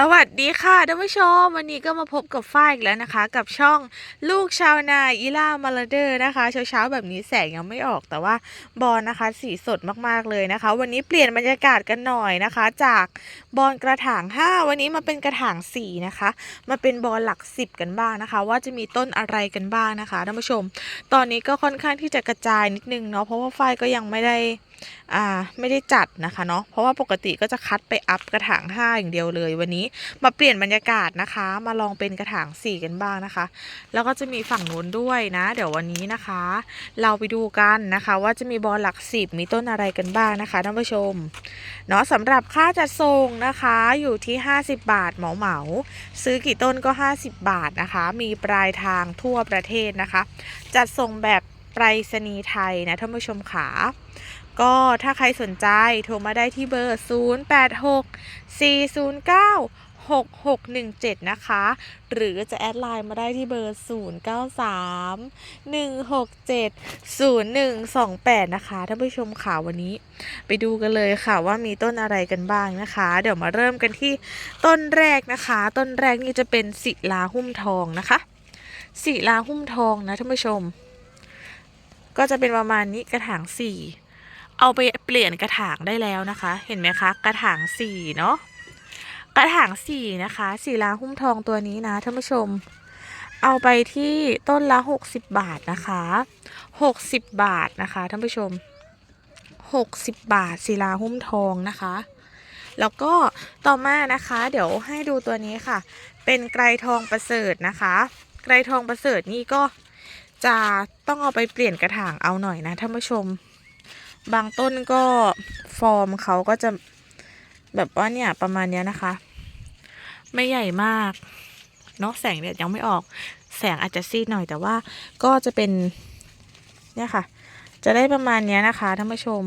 สวัสดีค่ะท่านผู้ชม วันนี้ก็มาพบกับฝ้ายอีกแล้วนะคะ กับช่องลูกชาวนาอีล่ามาลาเดอร์นะคะ เช้าๆแบบนี้แสงยังไม่ออกแต่ว่าบอลนะคะสีสดมากๆเลยนะคะ วันนี้เปลี่ยนบรรยากาศกันหน่อยนะคะ จากบอลกระถาง 5 วันนี้มาเป็นกระถาง4นะคะมาเป็นบอลหลัก 10 กันบ้างนะคะ ว่าจะมีต้นอะไรกันบ้างนะคะท่านผู้ชม ตอนนี้ก็ค่อนข้างที่จะกระจายนิดนึงเนาะเพราะว่าฝ้ายก็ยังไม่ได้ ไม่ได้จัดนะคะเนาะเพราะว่าปกติก็จะคัดไปอัพกระถางห้าอย่างเดียวเลย วันนี้มาเปลี่ยนบรรยากาศนะคะ มาลองเป็นกระถางสี่กันบ้างนะคะ แล้วก็จะมีฝั่งนู้นด้วยนะ เดี๋ยววันนี้นะคะ เราไปดูกันนะคะ ว่าจะมีบอลหลักสิบมีต้นอะไรกันบ้างนะคะท่านผู้ชมเนาะสำหรับค่าจัดส่งนะคะอยู่ที่ 50 บาทเหมาเหมาซื้อกี่ต้นก็ 50 บาทนะคะ มีปลายทางทั่วประเทศนะคะ จัดส่งแบบไปรษณีย์ไทยนะท่านผู้ชมขา ก็ถ้าใครสนใจโทรมาได้ที่เบอร์ 086 409 6617 นะคะ หรือจะแอดไลน์มาได้ที่เบอร์ 093 167 0128 นะคะท่านผู้ชมค่ะวันนี้ ไปดูกันเลยค่ะว่ามีต้นอะไรกันบ้างนะคะ เดี๋ยวมาเริ่มกันที่ต้นแรกนะคะ ต้นแรกนี่จะเป็นศิลาหุ้มทองนะคะศิลาหุ้มทองนะท่านผู้ชม ก็จะเป็นประมาณนี้กระถางสี่ เอาไปเปลี่ยนกระถางได้แล้วนะคะ เห็นไหมคะ กระถางสี่เนาะกระถางสี่นะคะสีลาหุ้มทองตัวนี้นะท่านผู้ชม เอาไปที่ต้นละหกสิบบาทนะคะหกสิบบาทนะคะท่านผู้ชมหกสิบบาทศิลาหุ้มทองนะคะ แล้วก็ต่อมานะคะ เดี๋ยวให้ดูตัวนี้ค่ะ เป็นไกรทองประเสริฐนะคะ ไกรทองประเสริฐนี่ก็จะต้องเอาไปเปลี่ยนกระถางเอาหน่อยนะท่านผู้ชม บางต้นก็ฟอร์มเขาก็จะแบบว่าเนี่ยประมาณเนี้ยนะคะ ไม่ใหญ่มากเนาะแสงแดดยังไม่ออก แสงอาจจะซีดหน่อยแต่ว่าก็จะเป็นเนี่ยค่ะ จะได้ประมาณเนี้ยนะคะท่านผู้ชม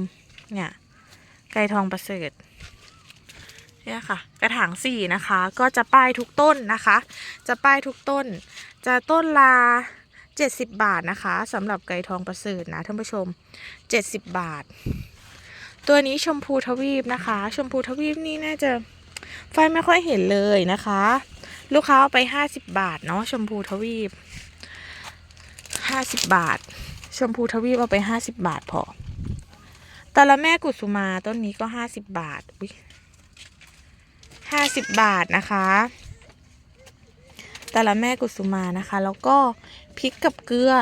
เนี่ยไก่ทองประเสริฐเนี่ยค่ะ กระถางสี่นะคะ ก็จะป้ายทุกต้นนะคะ จะป้ายทุกต้น จะต้นละ 70 บาทนะคะสำหรับไก่ทองประเสริฐนะท่านผู้ชม 70 บาท ตัวนี้ชมพูทวีปนะคะ ชมพูทวีปนี่น่าจะไฟไม่ค่อยเห็นเลยนะคะ ลูกค้าเอาไป 50 บาทเนาะชมพูทวีป 50 บาท ชมพูทวีปเอาไป 50 บาทพอตาละแม่กุสุมาต้นนี้ก็ 50 บาทอุ๊ย50 บาทนะคะตาละแม่กุสุมานะคะ แล้วก็ พริกกับเกลือ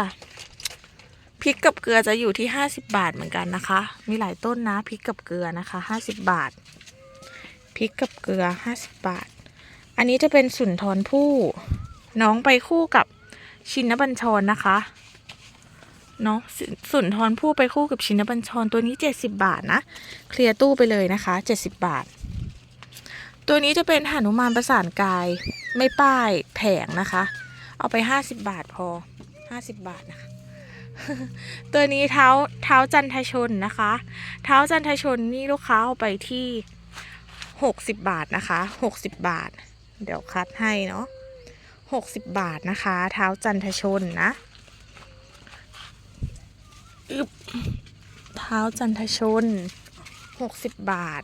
พริกกับเกลือจะอยู่ที่ 50 บาทเหมือนกันนะคะ มีหลายต้นนะพริกกับเกลือนะคะ 50 บาทพริกกับเกลือ 50 บาท อันนี้จะเป็นสุนทรภู่น้องไปคู่กับชินบัญชรนะคะเนาะสุสุนทรภู่ไปคู่กับชินบัญชรตัวนี้ 70 บาทนะเคลียร์ตู้ไปเลยนะคะ 70 บาท ตัวนี้จะเป็นหนุมานประสานกายไม่ป้ายแผงนะคะ เอาไป 50 บาทพอ 50 บาทนะคะ ตัวนี้เท้าเท้าจันทชนนะคะ เท้าจันทชนนี่ลูกค้าเอาไปที่ 60 บาทนะคะ 60 บาท เดี๋ยวคัดให้เนาะ60 บาทนะคะ เท้าจันทชนนะอึบเท้าจันทชน 60 บาท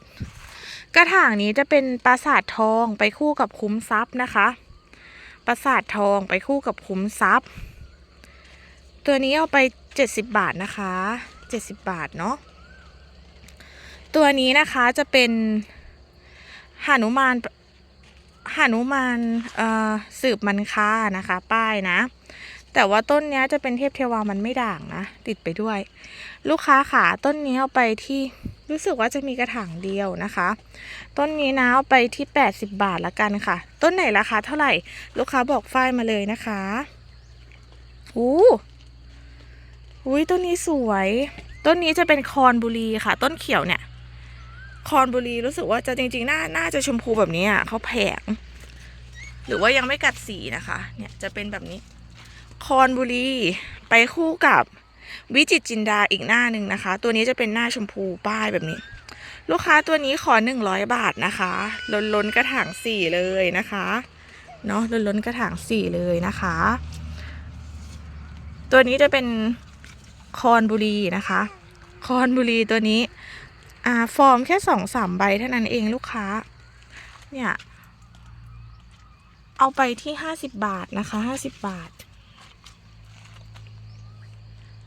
กระถางนี้จะเป็นปราสาททองไปคู่กับคุ้มทรัพย์นะคะ ปราสาททองไปคู่กับคุ้มทรัพย์ ตัวนี้เอาไป 70 บาทนะคะ 70 บาทเนาะตัวนี้นะคะจะเป็นหานุมานหานุมานสืบมันค้านะคะ ป้ายนะ แต่ว่าต้นนี้จะเป็นเทพเทวามันไม่ด่างนะ ติดไปด้วย ลูกค้าขาต้นนี้เอาไปที่รู้สึกว่าจะมีกระถางเดียวนะคะ ต้นนี้นะเอาไปที่ 80 บาทละกันค่ะ ต้นไหนราคาเท่าไหร่ ลูกค้าบอกฝ้ายมาเลยนะคะอู้ อุ้ยต้นนี้สวย ต้นนี้จะเป็นคอนบุรีค่ะ ต้นเขียวเนี่ย คอนบุรีรู้สึกว่าจะจริงๆน่าน่าจะชมพูแบบนี้อะเขาแผง หรือว่ายังไม่กัดสีนะคะ เนี่ยจะเป็นแบบนี้ คอนบุรีไปคู่กับวิจิตจินดาอีกหน้าหนึ่งนะคะ ตัวนี้จะเป็นหน้าชมพูป้ายแบบนี้ ลูกค้าตัวนี้ขอหนึ่งร้อยบาทนะคะล้นล้นกระถางสี่เลยนะคะเนาะล้นล้นกระถางสี่เลยนะคะ ตัวนี้จะเป็น คอนบุรีนะคะ คอนบุรีตัวนี้อ่าฟอร์มแค่สองสามใบเท่านั้นเองลูกค้า เนี่ย เอาไปที่ห้าสิบบาทนะคะห้าสิบบาท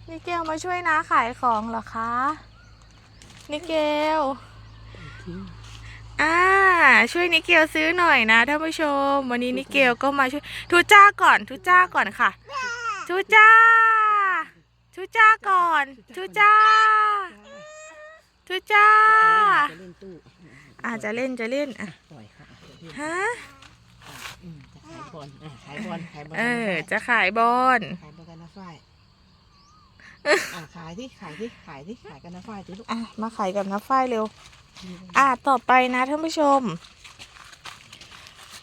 นิเกลมาช่วยนะขายของเหรอคะนิเกลอ่าช่วยนิเกลซื้อหน่อยนะท่านผู้ชม วันนี้นิเกลก็มาช่วยทูจ้าก่อนทูจ้าก่อนค่ะทูจ้า ทูจ้าก่อนทูจ้าทูจ้า จะเล่นตู้อาจจะเล่นจะเล่นอะปล่อยค่ะเดี๋ยวฮะอืมจะขายบอลอะขายบอลขายบอลเออกันนะจะขายบอลขายบอลกันนะฝ้ายอะขายที่ขายที่ขายที่ขายกันนะฝ้ายดิลูกอะมาขายกับน้าฝ้ายเร็ว อะต่อไปนะท่านผู้ชม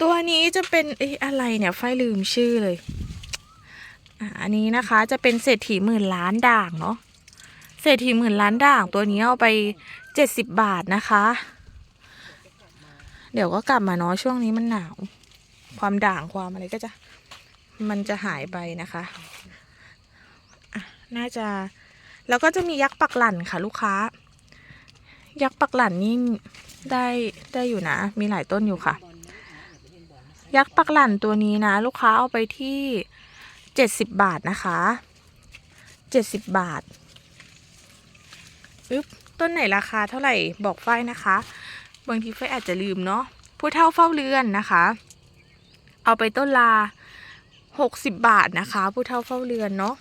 ตัวนี้จะเป็นเอ๊ะอะไรเนี่ยฝ้ายลืมชื่อเลย อันนี้นะคะจะเป็นเศรษฐีหมื่นล้านด่างเนาะเศรษฐีหมื่นล้านด่างตัวนี้เอาไปเจ็ดสิบบาทนะคะ เดี๋ยวก็กลับมาเนาะช่วงนี้มันหนาว ความด่างความอะไรก็จะมันจะหายไปนะคะอะน่าจะแล้วก็จะมียักษ์ปักหลั่นค่ะ ลูกค้า ยักษ์ปักหลั่นนี่ได้ได้อยู่นะ มีหลายต้นอยู่ค่ะ ยักษ์ปักหลั่นตัวนี้นะ ลูกค้าเอาไปที่ เจ็ดสิบบาทนะคะเจ็ดสิบบาทอึ๊บต้นไหนราคาเท่าไหร่บอกฝ้ายนะคะ บางทีฝ้ายอาจจะลืมเนาะผู้เท่าเฝ้าเรือนนะคะ เอาไปต้นลาหกสิบบาทนะคะ ผู้เท่าเฝ้าเรือนเนาะ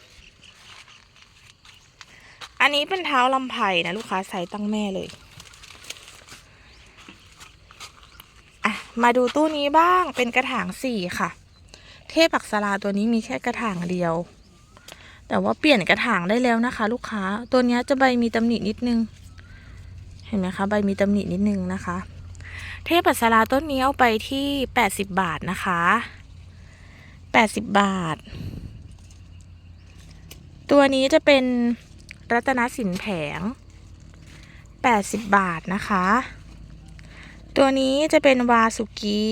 อันนี้เป็นเท้าลำไผ่นะลูกค้าใส่ตั้งแม่เลยอะมาดูตู้นี้บ้างเป็นกระถางสี่ค่ะ เทพอักษราตัวนี้มีแค่กระถางเดียว แต่ว่าเปลี่ยนกระถางได้แล้วนะคะ ลูกค้าตัวนี้จะใบมีตำหนินิดนึง เห็นไหมคะ ใบมีตำหนินิดนึงนะคะ เทพอักษราต้นนี้เอาไปที่แปดสิบบาทนะคะแปดสิบบาท ตัวนี้จะเป็นรัตนสินแผง80บาทนะคะ ตัวนี้จะเป็นวาสุกี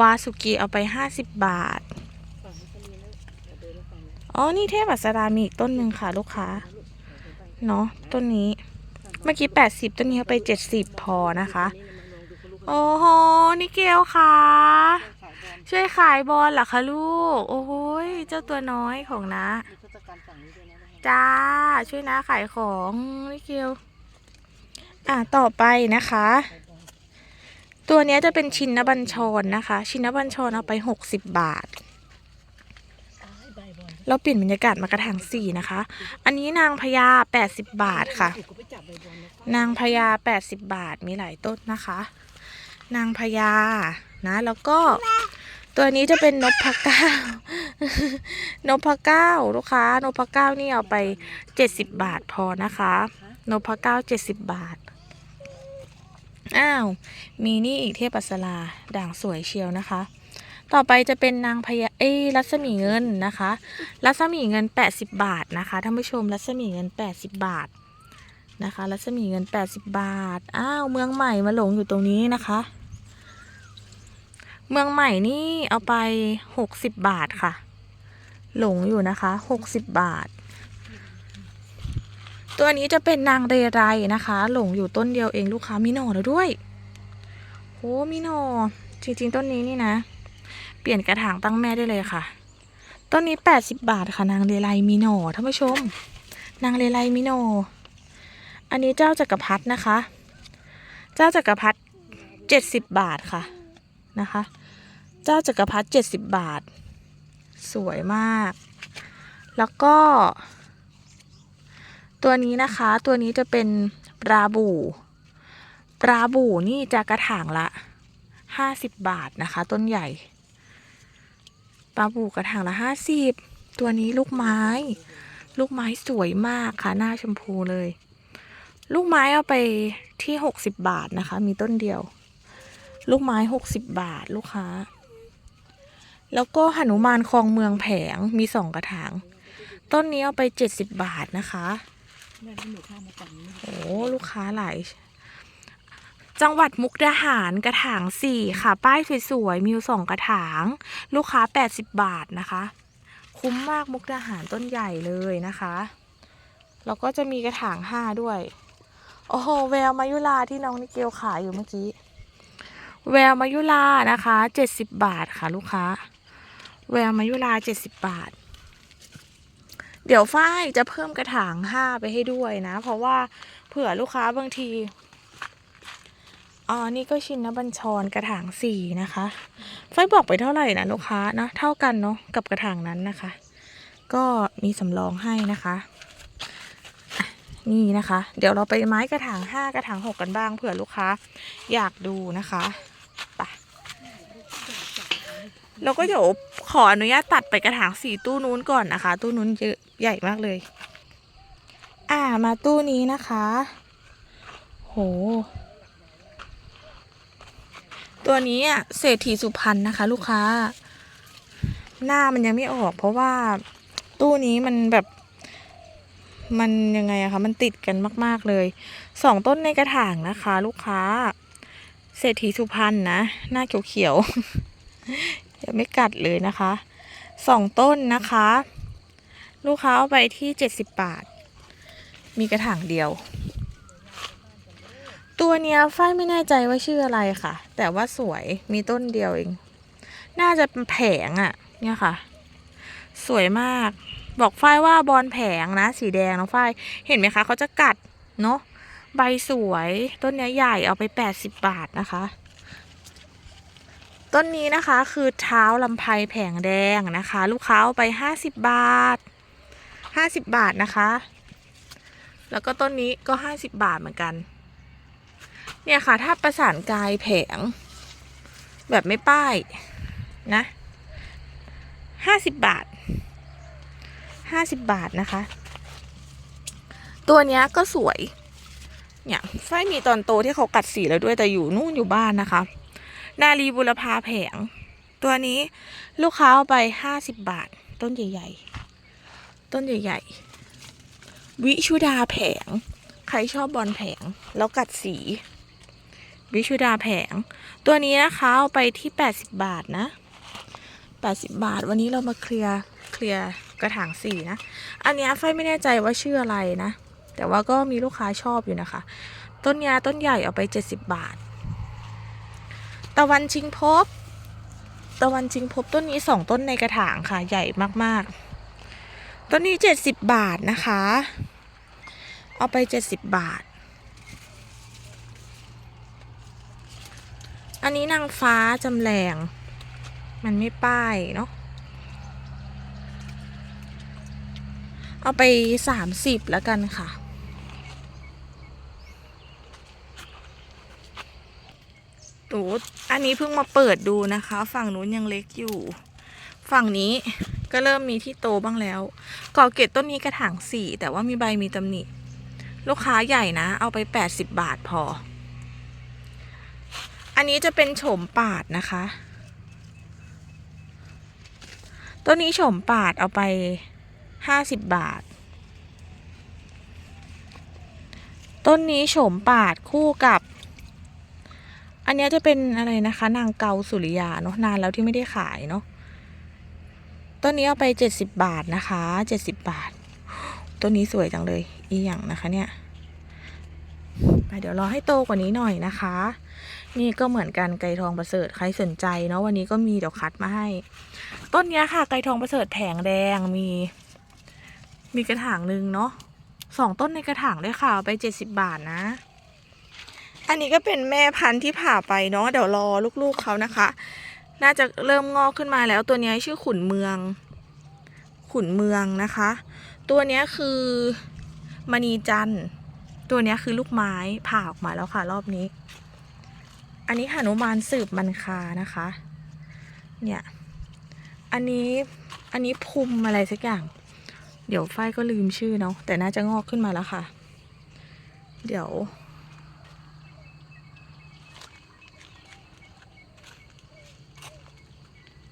วาสุกีเอาไป50บาทฝั่งนี้ก็มีนะเดี๋ยวเดินไปฝั่งนี้อ๋อ นี่เทพอัสรามีอีกต้นหนึ่งค่ะ ลูกค้า เนาะต้นนี้ เมื่อกี้80ต้นนี้เอาไป70พอนะคะนี่มันลองดูคุณลูกโอ้โหนิเกลค่ะ ช่วยขายบอลเหรอคะลูก โอ้โหยเจ้าตัวน้อยของนะ จ้า ช่วยนะขายของนิเกลอะ ต่อไปนะคะ ตัวนี้จะเป็นชินนบัญชรนะคะ ชินนบัญชรเอาไป 60 บาทขายใบบอลเราเปลี่ยนบรรยากาศมากระถางสี่นะคะ อันนี้นางพญา80 บาทค่ะถูกก็ไปจับบบอลนะนางพญา80 บาทมีหลายต้นนะคะ นางพญานะ แล้วก็ตัวนี้จะเป็นนพเก้านพเก้าลูกค้านพเก้านี่เอาไป 70 บาทพอนะคะนพเก้า70 บาท อ้าว มีนี่อีกเทพอัสราด่างสวยเชียวนะคะ ต่อไปจะเป็นนางพญาเอ้รัศมีเงินนะคะ รัศมีเงิน 80 บาทนะคะท่านผู้ชมรัศมีเงิน 80 บาทนะคะ รัศมีเงิน 80 บาท อ้าว เมืองใหม่มาหลงอยู่ตรงนี้นะคะ เมืองใหม่นี่เอาไป 60 บาทค่ะ หลงอยู่นะคะ 60 บาท ตัวนี้จะเป็นนางเรไรนะคะ หลงอยู่ต้นเดียวเองลูกค้ามีหน่อแล้วด้วยโหมีหน่อจริงๆต้นนี้นี่นะ เปลี่ยนกระถางตั้งแม่ได้เลยค่ะ ต้นนี้ 80 บาทค่ะนางเรไรมีหน่อท่านผู้ชม นางเรไรมีหน่ออันนี้เจ้าจักรพรรดินะคะ เจ้าจักรพรรดิ70 บาทค่ะนะคะ เจ้าจักรพรรดิ70 บาท สวยมาก แล้วก็ ตัวนี้นะคะตัวนี้จะเป็นปลาบู่ปลาบู่นี่จะกระถางละห้าสิบบาทนะคะ ต้นใหญ่ปลาบู่กระถางละห้าสิบตัวนี้ลูกไม้ ลูกไม้สวยมากค่ะหน้าชมพูเลย ลูกไม้เอาไปที่หกสิบบาทนะคะ มีต้นเดียว ลูกไม้หกสิบบาทลูกค้า แล้วก็หนุมานคลองเมืองแผงมีสองกระถาง ต้นนี้เอาไปเจ็ดสิบบาทนะคะ โอ้ลูกค้าหลาย จังหวัดมุกดาหารกระถางสี่ค่ะ ป้ายสวยๆมีอยู่สองกระถาง ลูกค้าแปดสิบบาทนะคะ คุ้มมากมุกดาหารต้นใหญ่เลยนะคะ แล้วก็จะมีกระถางห้าด้วย โอ้โหแววมายุลาที่น้องนิเกลขายอยู่เมื่อกี้ แววมายุลานะคะเจ็ดสิบบาทค่ะ ลูกค้า แววมายุลาเจ็ดสิบบาท เดี๋ยวฝ้ายจะเพิ่มกระถางห้าไปให้ด้วยนะ เพราะว่าเผื่อลูกค้าบางทีอ๋อนี่ก็ชินนบัญชรกระถางสี่นะคะฝ้ายบอกไปเท่าไหร่นะลูกค้านะเท่ากันเนาะกับกระถางนั้นนะคะ ก็มีสำรองให้นะคะนี่นะคะ เดี๋ยวเราไปไม้กระถางห้ากระถางหกกันบ้างเผื่อลูกค้าอยากดูนะคะไปเราก็เดี๋ยวขออนุญาตตัดไปกระถางสี่ตู้นู้นก่อนนะคะ ตู้นู้นเยอะ ใหญ่มากเลย อ่ามาตู้นี้นะคะ โห ตัวนี้อะเศรษฐีสุพรรณนะคะ ลูกค้า หน้ามันยังไม่ออก เพราะว่าตู้นี้มันแบบมันยังไงอะคะมันติดกันมาก ๆเลยสองต้นในกระถางนะคะ ลูกค้า เศรษฐีสุพรรณนะ หน้าเขียวๆยังไม่กัดเลยนะคะสองต้นนะคะ ลูกค้าเอาไปที่เจ็ดสิบบาท มีกระถางเดียว ตัวเนี้ยฝ้ายไม่แน่ใจว่าชื่ออะไรค่ะ แต่ว่าสวยมีต้นเดียวเอง น่าจะเป็นแผงอะเนี่ยค่ะ สวยมาก บอกฝ้ายว่าบอลแผงนะ สีแดงน้องฝ้ายเห็นไหมคะเขาจะกัดเนาะใบสวยต้นเนี้ยใหญ่เอาไปแปดสิบบาทนะคะต้นนี้นะคะคือเท้าลำไพแผงแดงนะคะ ลูกค้าเอาไปห้าสิบบาท ห้าสิบบาทนะคะ แล้วก็ต้นนี้ก็ห้าสิบบาทเหมือนกัน เนี่ยค่ะ ถ้าประสานกายแผง แบบไม่ป้ายนะห้าสิบบาทห้าสิบบาทนะคะ ตัวเนี้ยก็สวย เนี่ยไฟมีตอนโตที่เขากัดสีแล้วด้วยแต่อยู่นู่นอยู่บ้านนะคะ นาลีบุรพาแผง ตัวนี้ลูกค้าเอาไปห้าสิบบาท ต้นใหญ่ ๆ ต้นใหญ่ ๆ วิชุดาแผง ใครชอบบอลแผง แล้วกัดสี วิชุดาแผง ตัวนี้นะคะเอาไปที่ 80 บาทนะ 80 บาท วันนี้เรามาเคลียร์เคลียร์กระถางสีนะ อันนี้ไฟไม่แน่ใจว่าชื่ออะไรนะ แต่ว่าก็มีลูกค้าชอบอยู่นะคะ ต้นยาต้นใหญ่เอาไป 70 บาท ตะวันชิงพบตะวันชิงพบต้นนี้สองต้นในกระถางค่ะ ใหญ่มากๆ ต้นนี้70บาทนะคะ เอาไป70บาท อันนี้นางฟ้าจำแรง มันไม่ป้ายเนาะ เอาไปสามสิบแล้วกันค่ะโอ้อันนี้เพิ่งมาเปิดดูนะคะ ฝั่งนู้นยังเล็กอยู่ ฝั่งนี้ ก็เริ่มมีที่โตบ้างแล้วกอเกตต้นนี้กระถางสี่แต่ว่ามีใบมีตำหนิ ลูกค้าใหญ่นะ เอาไปแปดสิบบาทพอ อันนี้จะเป็นโฉมปาดนะคะ ต้นนี้โฉมปาดเอาไปห้าสิบบาท ต้นนี้โฉมปาดคู่กับ อันนี้จะเป็นอะไรนะคะ นางเกาสุริยาเนาะนานแล้วที่ไม่ได้ขายเนาะ ต้นนี้เอาไปเจ็ดสิบบาทนะคะเจ็ดสิบบาท ต้นนี้สวยจังเลย อีหยังนะคะเนี่ยไปเดี๋ยวรอให้โตกว่านี้หน่อยนะคะ นี่ก็เหมือนกันไก่ทองประเสริฐใครสนใจเนาะวันนี้ก็มีเดี๋ยวคัดมาให้ ต้นนี้ค่ะ ไก่ทองประเสริฐแผงแดงมี มีกระถางหนึ่งเนาะสองต้นในกระถางด้วยค่ะไปเจ็ดสิบบาทนะ อันนี้ก็เป็นแม่พันธุ์ที่ผ่าไปเนาะเดี๋ยวรอลูกๆเขานะคะ น่าจะเริ่มงอกขึ้นมาแล้วตัวนี้ชื่อขุนเมือง ขุนเมืองนะคะ ตัวนี้คือมณีจันทร์ ตัวนี้คือลูกไม้ผ่าออกมาแล้วค่ะ รอบนี้ อันนี้หนุมานสืบมันคานะคะ เนี่ย อันนี้อันนี้พุมอะไรสักอย่าง เดี๋ยวฝ้ายก็ลืมชื่อเนาะแต่น่าจะงอกขึ้นมาแล้วค่ะ เดี๋ยว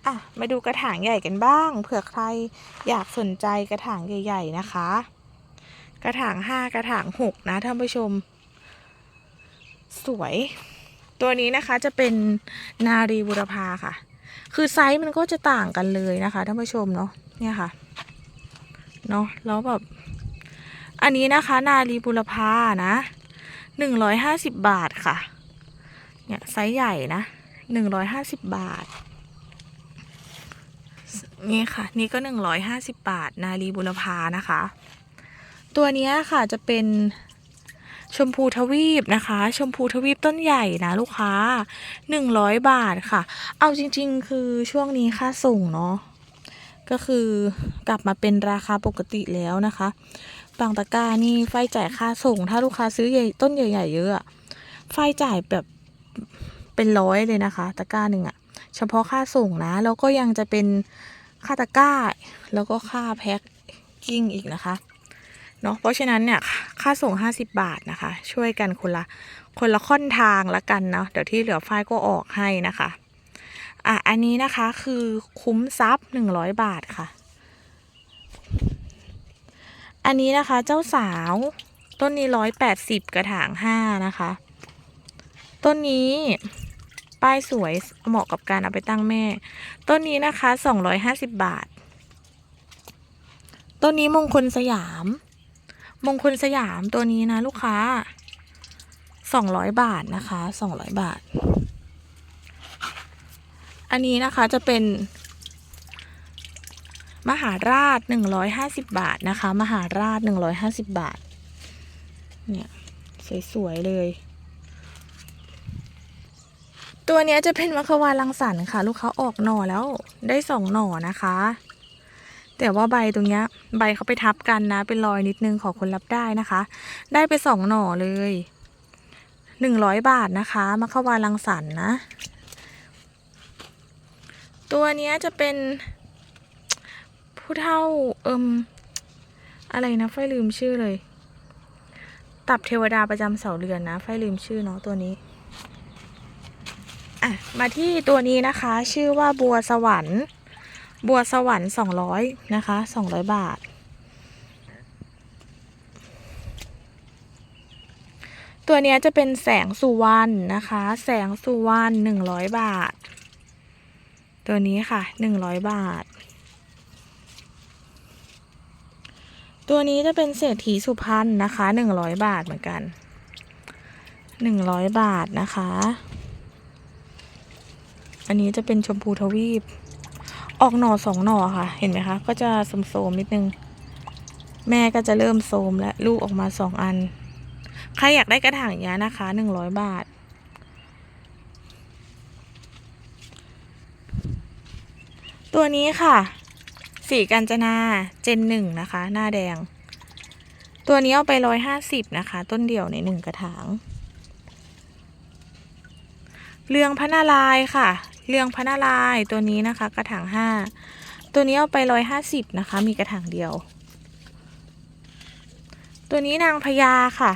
อะมาดูกระถางใหญ่กันบ้าง เผื่อใครอยากสนใจกระถางใหญ่ ๆ นะคะ กระถางห้ากระถางหกนะท่านผู้ชม สวย ตัวนี้นะคะจะเป็นนารีบุรพาค่ะ คือไซส์มันก็จะต่างกันเลยนะคะท่านผู้ชมเนาะเนี่ยค่ะเนาะแล้วแบบ อันนี้นะคะนารีบุรพานะหนึ่งร้อยห้าสิบบาทค่ะ เนี่ยไซส์ใหญ่นะหนึ่งร้อยห้าสิบบาท นี่ค่ะ นี่ก็หนึ่งร้อยห้าสิบบาท นาลีบุรพานะคะ ตัวนี้ค่ะจะเป็นชมพูทวีปนะคะ ชมพูทวีปต้นใหญ่นะลูกค้าหนึ่งร้อยบาทค่ะ เอาจริง ๆ คือช่วงนี้ค่าส่งเนาะก็คือกลับมาเป็นราคาปกติแล้วนะคะบางตะกร้านี่ไฟจ่ายค่าส่ง ถ้าลูกค้าซื้อใหญ่ต้นใหญ่ๆเยอะอะไฟจ่ายแบบเป็นร้อยเลยนะคะ ตะกร้าหนึ่งอะเฉพาะค่าส่งนะ แล้วก็ยังจะเป็น ค่าตะกร้า แล้วก็ค่าแพ็คกิ้งอีกนะคะเนาะเพราะฉะนั้นเนี่ยค่าส่ง 50 บาทนะคะ ช่วยกันคนละคนละค่อนทางละกันเนาะเดี๋ยวที่เหลือฝ้ายก็ออกให้นะคะอะอันนี้นะคะคือคุ้มซับ100 บาทค่ะ อันนี้นะคะเจ้าสาวต้นนี้ 180 กระถาง 5 นะคะ ต้นนี้ ป้ายสวยเหมาะกับการเอาไปตั้งแม่ ต้นนี้นะคะ 250 บาท ต้นนี้มงคลสยาม มงคลสยามตัวนี้นะลูกค้าสองร้อยบาทนะคะสองร้อยบาท อันนี้นะคะจะเป็น มหาราชหนึ่งร้อยห้าสิบบาทนะคะ มหาราชหนึ่งร้อยห้าสิบบาท เนี่ย สวย ๆ เลย ตัวนี้จะเป็นมัควานรังสรรค่ะ ลูกค้าออกหน่อแล้วได้สองหน่อนะคะ แต่ว่าใบตรงเนี้ยใบเขาไปทับกันนะ เป็นรอยนิดนึงขอคนรับได้นะคะ ได้ไปสองหน่อเลยหนึ่งร้อยบาทนะคะมะขวานรังสรรนะ ตัวนี้จะเป็นผู้เท่าเอิมอะไรนะไฟลืมชื่อเลย ตับเทวดาประจำเสาเรือนนะไฟลืมชื่อเนาะตัวนี้ อะมาที่ตัวนี้นะคะ ชื่อว่าบัวสวรรค์ บัวสวรรค์สองร้อยนะคะสองร้อยบาท ตัวนี้จะเป็นแสงสุวรรณนะคะ แสงสุวรรณหนึ่งร้อยบาท ตัวนี้ค่ะหนึ่งร้อยบาท ตัวนี้จะเป็นเศรษฐีสุพรรณนะคะหนึ่งร้อยบาทเหมือนกันหนึ่งร้อยบาทนะคะ อันนี้จะเป็นชมพูทวีป ออกหน่อสองหน่อค่ะ เห็นไหมคะ ก็จะโสมๆนิดนึง แม่ก็จะเริ่มโสมและลูกออกมาสองอัน ใครอยากได้กระถางอย่างนี้ยนะคะหนึ่งร้อยบาทตัวนี้ค่ะ สีกัญจนาเจนหนึ่งนะคะ หน้าแดง ตัวนี้เอาไปร้อยห้าสิบนะคะ ต้นเดียวในหนึ่งกระถาง เรืองพระนารายค่ะ เรืองพระนารายตัวนี้นะคะ กระถางห้าตัวนี้เอาไปร้อยห้าสิบนะคะ มีกระถางเดียว ตัวนี้นางพญาค่ะ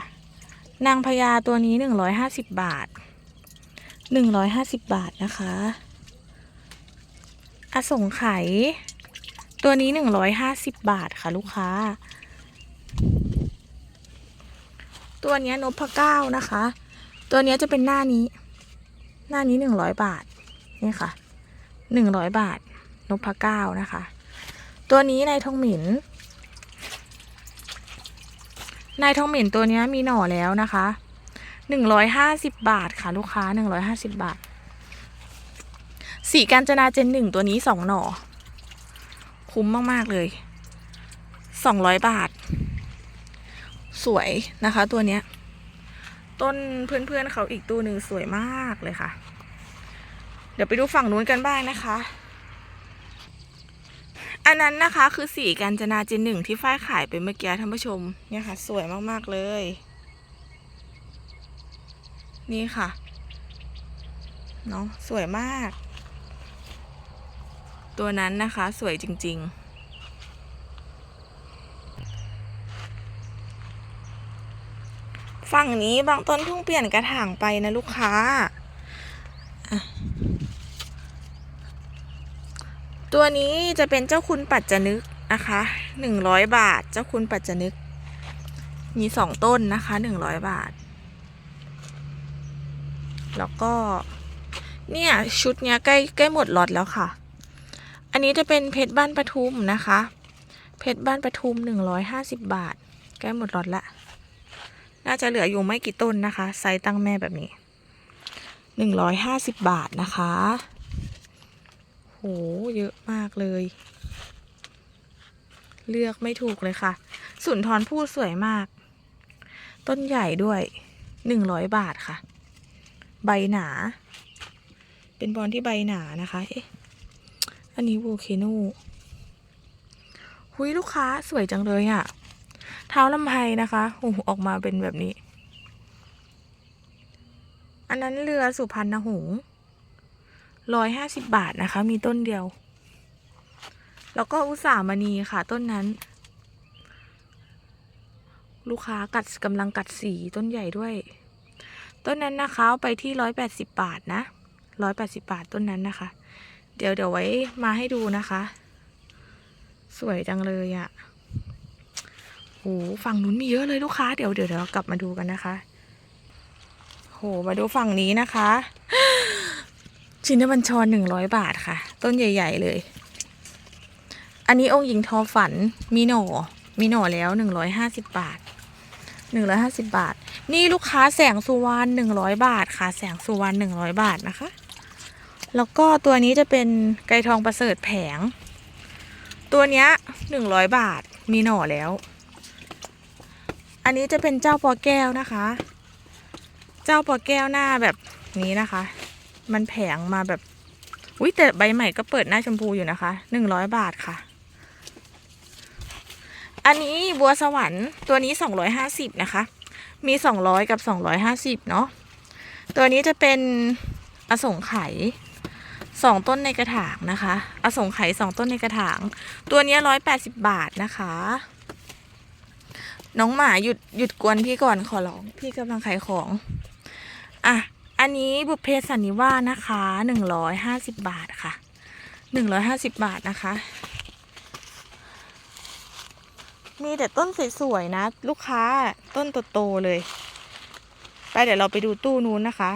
นางพญาตัวนี้หนึ่งร้อยห้าสิบบาทหนึ่งร้อยห้าสิบบาทนะคะ อสงไขยตัวนี้หนึ่งร้อยห้าสิบบาทค่ะลูกค้า ตัวนี้นพเก้านะคะ ตัวนี้จะเป็นหน้านี้ หน้านี้หนึ่งร้อยบาท นี่ค่ะหนึ่งร้อยบาทนพเก้านะคะ ตัวนี้นายทองหมินนายทองหมินตัวนี้มีหน่อแล้วนะคะหนึ่งร้อยห้าสิบบาทค่ะลูกค้าหนึ่งร้อยห้าสิบบาท สีกาญจนาเจนหนึ่งตัวนี้สองหน่อ คุ้มมาก ๆ เลยสองร้อยบาท สวยนะคะตัวเนี้ย ต้นเพื่อนๆเขาอีกตัวหนึ่งสวยมากเลยค่ะ ดี๋ยวไปดูฝั่งนู้นกันบ้างนะคะ อันนั้นนะคะคือสีกาญจนาเจนหนึ่งที่ฝ้ายขายไปเมื่อกี้ท่านผู้ชม เนี่ยค่ะ สวยมากๆเลย นี่ค่ะเนาะสวยมาก ตัวนั้นนะคะสวยจริง ๆฝั่งนี้บางต้นเพิ่งเปลี่ยนกระถางไปนะลูกค้าอะ ตัวนี้จะเป็นเจ้าคุณปัจจนึกนะคะหนึ่งร้อยบาท เจ้าคุณปัจจนึก มีสองต้นนะคะหนึ่งร้อยบาท แล้วก็ เนี่ยชุดเนี้ยใกล้ใกล้หมดล็อตแล้วค่ะ อันนี้จะเป็นเพชรบ้านปทุมนะคะ เพชรบ้านปทุมหนึ่งร้อยห้าสิบบาท ใกล้หมดล็อตละ น่าจะเหลืออยู่ไม่กี่ต้นนะคะ ไซส์ตั้งแม่แบบนี้หนึ่งร้อยห้าสิบบาทนะคะ โห เยอะมากเลย เลือกไม่ถูกเลยค่ะ สุนทรภู่สวยมาก ต้นใหญ่ด้วยหนึ่งร้อยบาทค่ะ ใบหนา เป็นบอลที่ใบหนานะคะ เอ๊ะ อันนี้โวเคโนหุยลูกค้าสวยจังเลยอะ่ะ เท้าลำไพนะคะโอ้โหออกมาเป็นแบบนี้ อันนั้นเรือสุพรรณหงส์ ร้อยห้าสิบบาทนะคะ มีต้นเดียว แล้วก็อุตสามณีค่ะต้นนั้น ลูกค้ากัดกำลังกัดสีต้นใหญ่ด้วย ต้นนั้นนะคะเอาไปที่ร้อยแปดสิบบาทนะร้อยแปดสิบาทต้นนั้นนะคะ เดี๋ยวเดี๋ยวไว้มาให้ดูนะคะ สวยจังเลยอะ่ะโหฝั่งนู้นมีเยอะเลยลูกค้า เดี๋ยวเดี๋ยวเดี๋ยวกลับมาดูกันนะคะ โห มาดูฝั่งนี้นะคะ ชินบัญชรหนึ่งร้อยบาทค่ะ ต้นใหญ่ ๆ เลย อันนี้องค์หญิงทอฝันมีหน่อมีหน่อแล้วหนึ่งร้อยห้าสิบบาทหนึ่งร้อยห้าสิบบาท นี่ลูกค้าแสงสุวรรณหนึ่งร้อยบาทค่ะ แสงสุวรรณหนึ่งร้อยบาทนะคะ แล้วก็ตัวนี้จะเป็นไก่ทองประเสริฐแผง ตัวเนี้ยหนึ่งร้อยบาทมีหน่อแล้ว อันนี้จะเป็นเจ้าปอแก้วนะคะ เจ้าปอแก้วหน้าแบบนี้นะคะ มันแผงมาแบบ อุ้ยแต่ใบใหม่ก็เปิดหน้าชมพูอยู่นะคะหนึ่งร้อยบาทค่ะ อันนี้บัวสวรรค์ตัวนี้สองร้อยห้าสิบนะคะ มีสองร้อยกับสองร้อยห้าสิบเนาะตัวนี้จะเป็นอสงไขยสองต้นในกระถางนะคะ อสงไขยสองต้นในกระถาง ตัวนี้ร้อยแปดสิบบาทนะคะ น้องหมาหยุดหยุดกวนพี่ก่อนขอร้อง พี่กำลังขายของ อะ อันนี้บุพเพสันนิวาสนะคะหนึ่งร้อยห้าสิบบาทค่ะหนึ่งร้อยห้าสิบบาทนะคะ มีแต่ต้นสวยๆนะ ลูกค้าต้นโตๆเลย ไปเดี๋ยวเราไปดูตู้นู้นนะคะ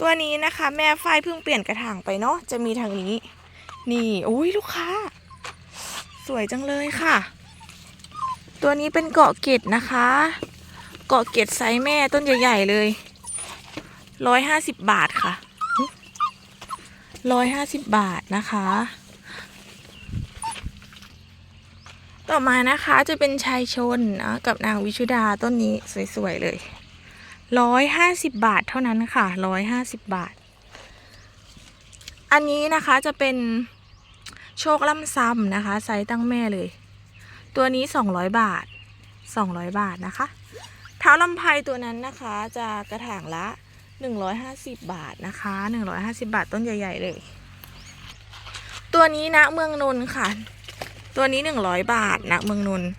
ตัวนี้นะคะ แม่ฝ้ายเพิ่งเปลี่ยนกระถางไปเนาะจะมีทางนี้ นี่โอ้ยลูกค้า สวยจังเลยค่ะ ตัวนี้เป็นเกาะเกตนะคะ เกาะเกตไซส์แม่ต้นใหญ่ ๆ เลย ร้อยห้าสิบบาทค่ะร้อยห้าสิบบาทนะคะ ต่อมานะคะจะเป็นชายชนนะกับนางวิชุดาต้นนี้สวยๆเลยร้อยห้าสิบบาทเท่านั้นค่ะร้อยห้าสิบบาท อันนี้นะคะจะเป็นโชคล่ำซ้ำนะคะไซส์ตั้งแม่เลย ตัวนี้สองร้อยบาทสองร้อยบาทนะคะ เท้าลำไพตัวนั้นนะคะจะกระถางละ หนึ่งร้อยห้าสิบบาทนะคะหนึ่งร้อยห้าสิบาทต้นใหญ่ๆเลย ตัวนี้นะเมืองนนท์ค่ะ ตัวนี้หนึ่งร้อยบาทนะเมืองนนท์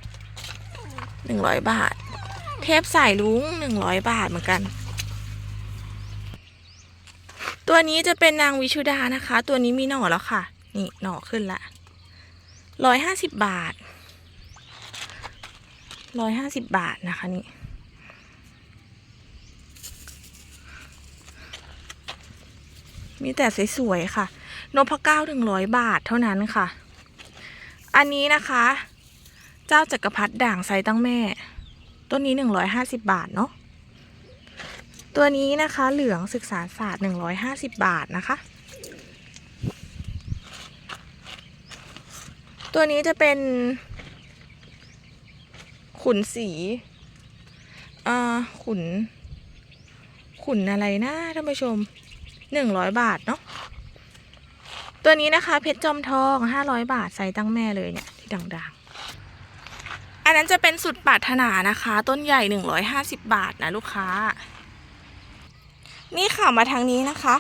หนึ่งร้อยบาท เทปสายลุงหนึ่งร้อยบาทเหมือนกัน ตัวนี้จะเป็นนางวิชุดานะคะ ตัวนี้มีหน่อแล้วค่ะ นี่หน่อขึ้นละร้อยห้าสิบบาทร้อยห้าสิบบาทนะคะนี่ มีแต่สวยๆค่ะ นพเก้าถึงร้อยบาทเท่านั้นค่ะ อันนี้นะคะ เจ้าจักรพรรดิด่างไซตั้งแม่ ต้นนี้หนึ่งร้อยห้าสิบบาทเนาะ ตัวนี้นะคะเหลืองศึกษาศาสตร์หนึ่งร้อยห้าสิบบาทนะคะ ตัวนี้จะเป็น ขุนสีอ่อขุนขุนอะไรนะท่านผู้ชม หนึ่งร้อยบาทเนาะตัวนี้นะคะ เพชรจอมทองห้าร้อยบาทใส่ตั้งแม่เลยเนี่ย ที่ดังๆ อันนั้นจะเป็นสุดปรารถนานะคะ ต้นใหญ่หนึ่งร้อยห้าสิบบาทนะลูกค้า นี่ค่ะมาทางนี้นะคะ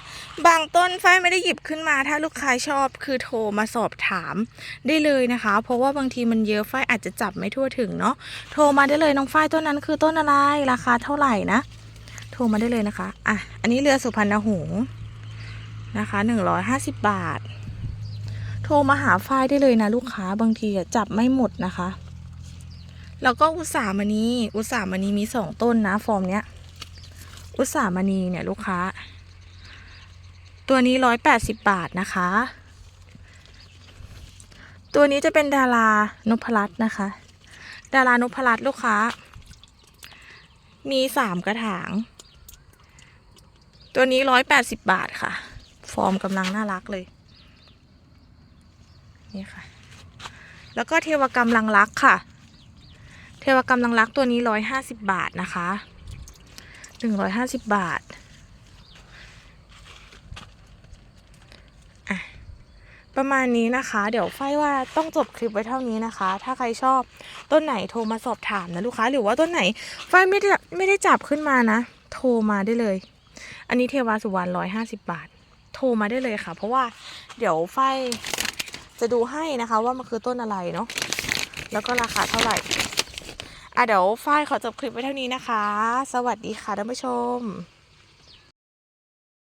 บางต้นฝ้ายไม่ได้หยิบขึ้นมา ถ้าลูกค้าชอบคือโทรมาสอบถามได้เลยนะคะ เพราะว่าบางทีมันเยอะฝ้ายอาจจะจับไม่ทั่วถึงเนาะโทรมาได้เลยน้องฝ้ายต้นนั้นคือต้นอะไรราคาเท่าไหร่นะ โทรมาได้เลยนะคะอะอันนี้เรือสุพรรณหงส์ นะคะหนึ่งร้อยห้าสิบบาท โทรมาหาฝ้ายได้เลยนะลูกค้าบางทีจับไม่หมดนะคะ แล้วก็อุตสาหมณีอุตสาหมณีมีสองต้นนะ ฟอร์มเนี้ย อุตสาหมณีเนี่ยลูกค้า ตัวนี้ร้อยแปดสิบบาทนะคะ ตัวนี้จะเป็นดารานพรัตน์นะคะ ดารานพรัตน์ลูกค้า มีสามกระถางตัวนี้ร้อยแปดสิบบาทค่ะ ฟอร์มกำลังน่ารักเลย นี่ค่ะ แล้วก็เทวกรรมลังรักค่ะ เทวกรรมลังรักตัวนี้ร้อยห้าสิบบาทนะคะหนึ่งร้อยห้าสิบบาทประมาณนี้นะคะ เดี๋ยวไฟว่าต้องจบคลิปไว้เท่านี้นะคะ ถ้าใครชอบต้นไหนโทรมาสอบถามนะลูกค้า หรือว่าต้นไหนไฟไม่ได้ไม่ได้จับขึ้นมานะ โทรมาได้เลย อันนี้เทวาสุวรรณร้อยห้าสิบบาท โทรมาได้เลยค่ะ เพราะว่าเดี๋ยวไฟจะดูให้นะคะ ว่ามันคือต้นอะไรเนาะแล้วก็ราคาเท่าไหร่อะเดี๋ยวฝ้ายขอจบคลิปไว้เท่านี้นะคะ สวัสดีค่ะท่านผู้ชม